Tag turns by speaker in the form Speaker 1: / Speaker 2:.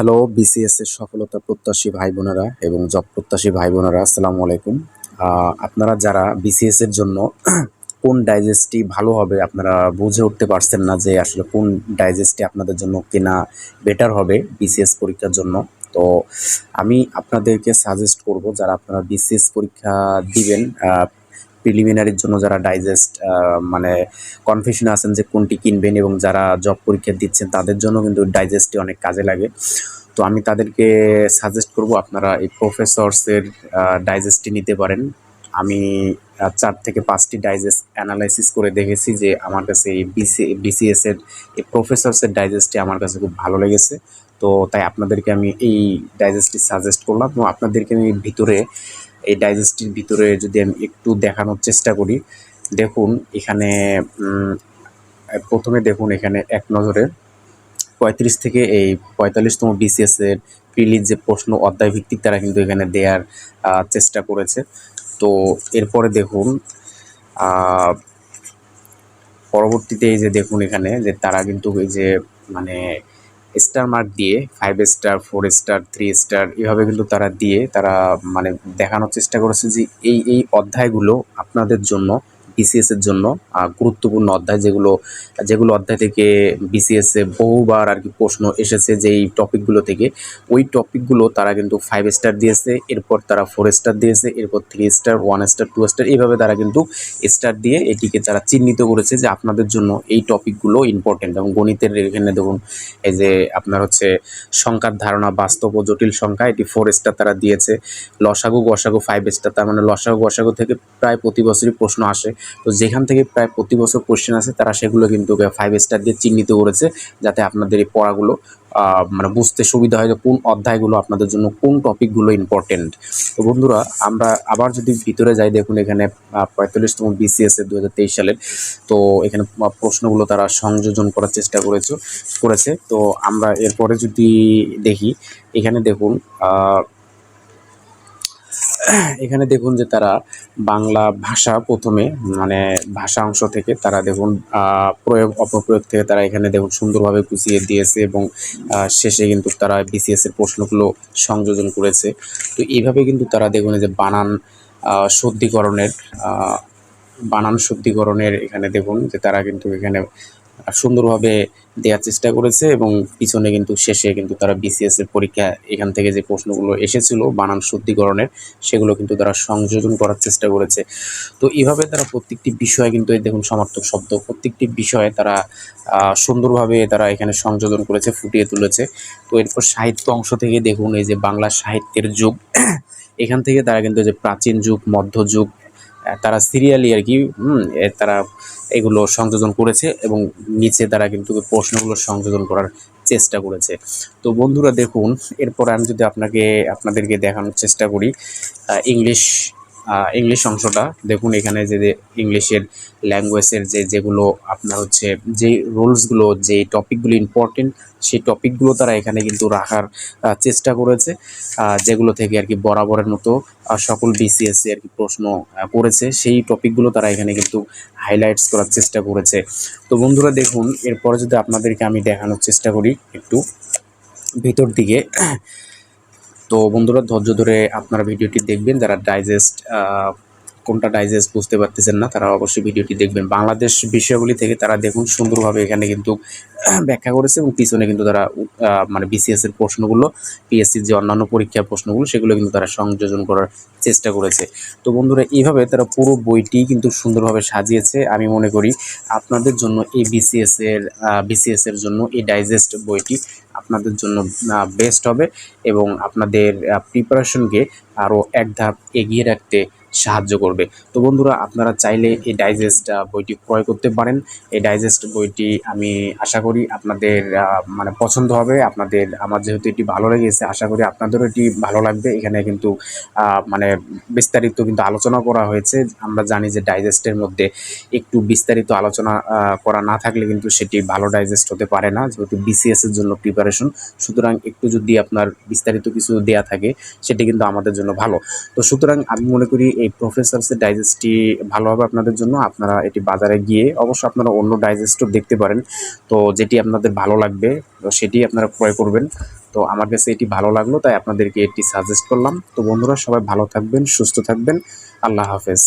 Speaker 1: Hello BCS এর সফলতা প্রত্যাশী ভাই বোনেরা এবং জব প্রত্যাশী ভাই বোনেরা আসসালামু আলাইকুম। আপনারা যারা বিসিএস এর জন্য কোন ডাইজেস্টটি ভালো হবে, আপনারা বুঝে উঠতে পারছেন না যে আসলে কোন ডাইজেস্টটি আপনাদের জন্য কেনা বেটার হবে বিসিএস পরীক্ষার জন্য। তো আমি আপনাদেরকে সাজেস্ট করব, যারা আপনারা বিসিএস পরীক্ষা দিবেন প্রিলিমিনারির জন্য যারা ডাইজেস্ট মানে কনফিউশন আছেন যে কোনটি কিনবেন এবং যারা জব পরীক্ষা দিচ্ছেন, তাদের জন্য কিন্তু ডাইজেস্টটি অনেক কাজে লাগে। তো আমি তাদেরকে সাজেস্ট করব আপনারা এই প্রফেসরসের ডাইজেস্টটি নিতে পারেন। আমি চার থেকে পাঁচটি ডাইজেস্ট অ্যানালাইসিস করে দেখেছি যে আমার কাছে এই বিসি বিসিএসের এই প্রফেসরসের ডাইজেস্টটি আমার কাছে খুব ভালো লেগেছে। তো তাই আপনাদেরকে আমি এই ডাইজেস্টটি সাজেস্ট করলাম এবং আপনাদেরকে আমি ভিতরে এই ডাইজেস্টটির ভিতরে যদি আমি একটু দেখানোর চেষ্টা করি, দেখুন এখানে প্রথমে দেখুন এখানে এক নজরে পঁয়ত্রিশ থেকে এই পঁয়তাল্লিশতম বিসিএস এর প্রিলিজ যে প্রশ্ন অধ্যায় ভিত্তিক তারা কিন্তু এখানে দেওয়ার চেষ্টা করেছে। তো এরপরে দেখুন পরবর্তীতে এই যে দেখুন এখানে যে তারা কিন্তু এই যে মানে স্টার মার্ক দিয়ে five star four star three star এভাবে কিন্তু তারা দিয়ে তারা মানে দেখানোর চেষ্টা করেছে যে এই এই অধ্যায়গুলো আপনাদের জন্য বিসিএস এর জন্য গুরুত্বপূর্ণ অধ্যায় যেগুলো যেগুলো অধ্যায় থেকে বিসিএস বহুবার আর কি প্রশ্ন এসেছে যেই টপিকগুলো থেকে। ওই টপিকগুলো তারা কিন্তু ফাইভ স্টার দিয়েছে, এরপর তারা ফোর স্টার দিয়েছে, এরপর three star one star two star এইভাবে তারা কিন্তু স্টার দিয়ে এটিকে তারা চিহ্নিত করেছে যে আপনাদের জন্য এই টপিকগুলো ইম্পর্টেন্ট এবং গণিতের এখানে দেখুন, এই যে আপনার হচ্ছে সংখ্যার ধারণা, বাস্তব ও জটিল সংখ্যা, এটি ফোর স্টার তারা দিয়েছে। লসাগু, গসাগু ফাইভ স্টার তার মানে লসাগু, গসাগু থেকে প্রায় প্রতি বছরই প্রশ্ন আসে। তো যেখান থেকে প্রায় প্রতি বছর কোশ্চেন আসে, তারা সেগুলো কিন্তু ফাইভ স্টার দিয়ে চিহ্নিত করেছে, যাতে আপনাদের এই পড়াগুলো মানে বুঝতে সুবিধা হয় যে কোন অধ্যায়গুলো আপনাদের জন্য কোন টপিকগুলো ইম্পর্টেন্ট তো বন্ধুরা, আমরা আবার যদি ভিতরে যাই, দেখুন এখানে পঁয়তাল্লিশতম বিসিএস এর দু সালের, তো এখানে প্রশ্নগুলো তারা সংযোজন করার চেষ্টা করেছে করেছে। তো আমরা এরপরে যদি দেখি, এখানে দেখুন এখানে দেখুন যে তারা বাংলা ভাষা প্রথমে মানে ভাষা অংশ থেকে তারা দেখুন প্রয়োগ, অপপ্রয়োগ থেকে তারা এখানে দেখুন সুন্দরভাবে গুছিয়ে দিয়েছে এবং শেষে কিন্তু তারা বিসিএস এর প্রশ্নগুলো সংযোজন করেছে। তো এইভাবে কিন্তু তারা দেখুন যে বানান শুদ্ধিকরণের বানান শুদ্ধিকরণের এখানে দেখুন যে তারা কিন্তু এখানে সুন্দরভাবে দেওয়ার চেষ্টা করেছে এবং পিছনে কিন্তু শেষে কিন্তু তারা বিসিএস এর পরীক্ষা এখান থেকে যে প্রশ্নগুলো এসেছিল বানান শুদ্ধিকরণের, সেগুলো কিন্তু তারা সংযোজন করার চেষ্টা করেছে। তো এইভাবে তারা প্রত্যেকটি বিষয়ে কিন্তু এই দেখুন সমার্থক শব্দ, প্রত্যেকটি বিষয়ে তারা সুন্দরভাবে তারা এখানে সংযোজন করেছে, ফুটিয়ে তুলেছে। তো এরপর সাহিত্য অংশ থেকে দেখুন এই যে বাংলা সাহিত্যের যুগ, এখান থেকে তারা কিন্তু যে প্রাচীন যুগ মধ্যযুগ তারা সিরিয়ালি আর কি তারা এগুলো সংযোজন করেছে এবং নিচে তারা কিন্তু প্রশ্নগুলো সংযোজন করার চেষ্টা করেছে। তো বন্ধুরা দেখুন, এরপর আমি যদি আপনাকে, আপনাদেরকে দেখানোর চেষ্টা করি ইংলিশ ইংলিশ অংশটা। দেখুন এখানে যে ইংলিশের ল্যাঙ্গুয়েজের যে, যেগুলো আপনার হচ্ছে, যে রুলসগুলো যে টপিকগুলো ইম্পর্টেন্ট সেই টপিকগুলো তারা এখানে কিন্তু রাখার চেষ্টা করেছে। যেগুলো থেকে আর কি বরাবরের মতো সকল বিসিএসসি আর কি প্রশ্ন করেছে। সেই টপিকগুলো তারা এখানে কিন্তু হাইলাইটস করার চেষ্টা করেছে। তো বন্ধুরা দেখুন, এরপরে যদি আপনাদেরকে আমি দেখানোর চেষ্টা করি, একটু ভিতর দিকে তো বন্ধুরা ধৈর্য ধরে আপনারা ভিডিওটি দেখবেন, যারা ডাইজেস্ট কোনটা ডাইজেস্ট বুঝতে পারতেছেন না, তারা অবশ্যই ভিডিওটি দেখবেন। বাংলাদেশ বিষয়গুলি থেকে তারা দেখুন, সুন্দরভাবে এখানে কিন্তু ব্যাখ্যা করেছে এবং পিছনে কিন্তু তারা মানে বিসিএস এর প্রশ্নগুলো পিএসসির যে অন্যান্য পরীক্ষার প্রশ্নগুলো, সেগুলো কিন্তু তারা সংযোজন করার চেষ্টা করেছে। তো বন্ধুরা, এইভাবে তারা পুরো বইটি কিন্তু সুন্দরভাবে সাজিয়েছে। আমি মনে করি আপনাদের জন্য এই বিসিএস এর বিসিএস এর জন্য এই ডাইজেস্ট বইটি আপনাদের জন্য বেস্ট হবে এবং আপনাদের প্রিপারেশনকে আরও এক ধাপ এগিয়ে রাখতে সাহায্য করবে। তো বন্ধুরা, আপনারা চাইলে এই ডাইজেস্ট বইটি ক্রয় করতে পারেন। এই ডাইজেস্ট বইটি আমি আশা করি আপনাদের মানে পছন্দ হবে। আপনাদের, আমার যেহেতু এটি ভালো লেগেছে, আশা করি আপনাদেরও এটি ভালো লাগবে। এখানে কিন্তু মানে বিস্তারিত কিন্তু আলোচনা করা হয়েছে। আমরা জানি যে ডাইজেস্টের মধ্যে একটু বিস্তারিত আলোচনা করা না থাকলে কিন্তু সেটি ভালো ডাইজেস্ট হতে পারে না, যেহেতু বিসিএস এর জন্য প্রিপারেশন সুতরাং একটু যদি আপনার বিস্তারিত কিছু দেয়া থাকে, সেটি কিন্তু আমাদের জন্য ভালো। তো সুতরাং আমি মনে করি এই প্রফেসরসের ডাইজেস্টটি ভালো হবে আপনাদের জন্য, আপনারা এটি বাজারে গিয়ে অবশ্য আপনারা অন্য ডাইজেস্টও দেখতে পারেন। তো যেটি আপনাদের ভালো লাগবে সেটি আপনারা ক্রয় করবেন। তো আমার কাছে এটি ভালো লাগল, তাই আপনাদেরকে এটি সাজেস্ট করলাম। তো বন্ধুরা, সবাই ভালো থাকবেন, সুস্থ থাকবেন। আল্লাহ হাফেজ।